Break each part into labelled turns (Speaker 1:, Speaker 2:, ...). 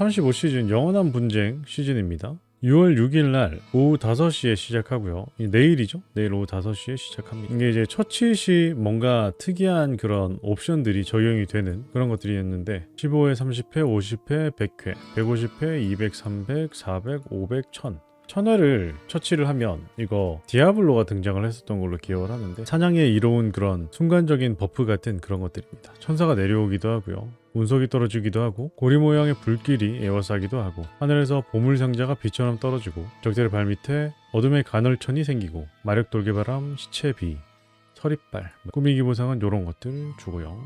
Speaker 1: 35시즌 영원한 분쟁 시즌입니다. 6월 6일 날 오후 5시에 시작하고요. 이 내일이죠. 내일 오후 5시에 시작합니다. 이게 이제 처치시 뭔가 특이한 그런 옵션들이 적용이 되는 그런 것들이었는데 15회, 30회, 50회, 100회, 150회, 200, 300, 400, 500, 1000 천회를 처치를 하면 이거 디아블로가 등장을 했었던 걸로 기억을 하는데 사냥에 이로운 그런 순간적인 버프 같은 그런 것들입니다. 천사가 내려오기도 하고요. 운석이 떨어지기도 하고 고리 모양의 불길이 에워싸기도 하고 하늘에서 보물 상자가 비처럼 떨어지고 적들의 발밑에 어둠의 간헐천이 생기고 마력 돌개바람, 시체 비, 서리빨, 꾸미기 보상은 요런 것들 주고요.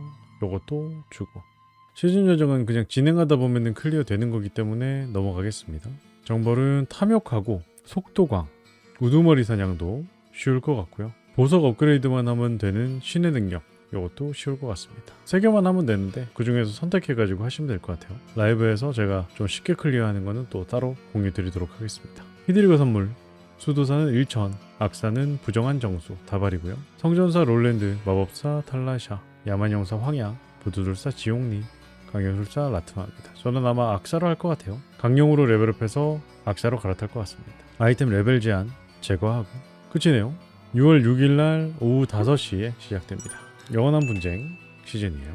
Speaker 1: 요것도 주고 시즌 여정은 그냥 진행하다 보면은 클리어 되는 거기 때문에 넘어가겠습니다. 정벌은 탐욕하고 속도광, 우두머리 사냥도 쉬울 것 같고요. 보석 업그레이드만 하면 되는 신의 능력 이것도 쉬울 것 같습니다. 세 개만 하면 되는데 그 중에서 선택해가지고 하시면 될 것 같아요. 라이브에서 제가 좀 쉽게 클리어하는 거는 또 따로 공유 드리도록 하겠습니다. 히드리거 선물 수도사는 1천, 악사는 부정한 정수 다발이고요. 성전사 롤랜드, 마법사 탈라샤, 야만영사 황야, 부두술사 지옥리, 강연술사 라트마입니다. 저는 아마 악사로 할 것 같아요. 강령으로 레벨업해서 악사로 갈아탈 것 같습니다. 아이템 레벨 제한 제거하고 끝이네요. 6월 6일 날 오후 5시에 시작됩니다. 영원한 분쟁 시즌이에요.